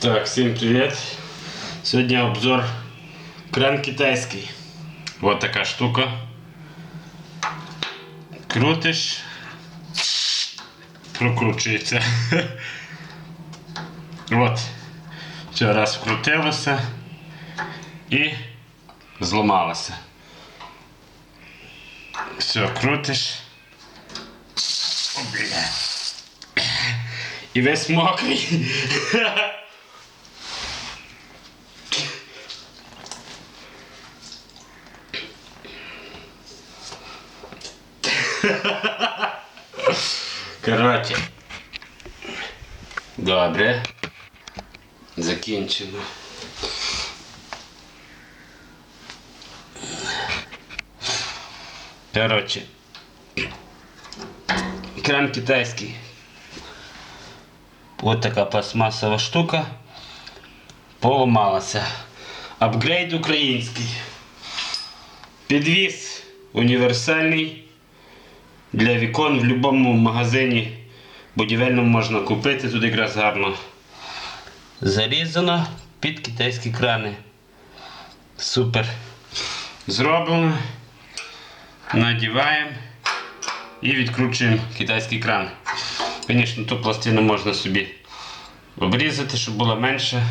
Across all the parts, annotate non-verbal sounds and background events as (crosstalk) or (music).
Так, всім привіт. Сьогодні обзор кран китайський. Вот така штука. Крутиш, прокручується. (laughs) От. Все раз вкрутилося і зламалося. Все, крутиш. О, бля. І весь мокрий. (laughs) Коротше. Добре. Закінчено. Коротше. Кран китайський. Ось така пластмасова штука. Поламалася. Апгрейд український. Підвіз універсальний. Для вікон в будь-якому магазині будівельному можна купити. Тут якраз гарно зарізано під китайські крани. Супер. Зроблено. Надіваємо і відкручуємо китайський кран. Звісно, ту пластину можна собі обрізати, щоб було менше.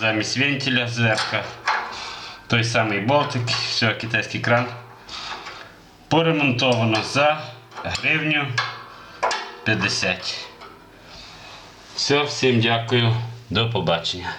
Замість вентиля зверху. Той самий болтик, все, китайський кран. Поремонтовано за гривню 50. Все, всім дякую. До побачення.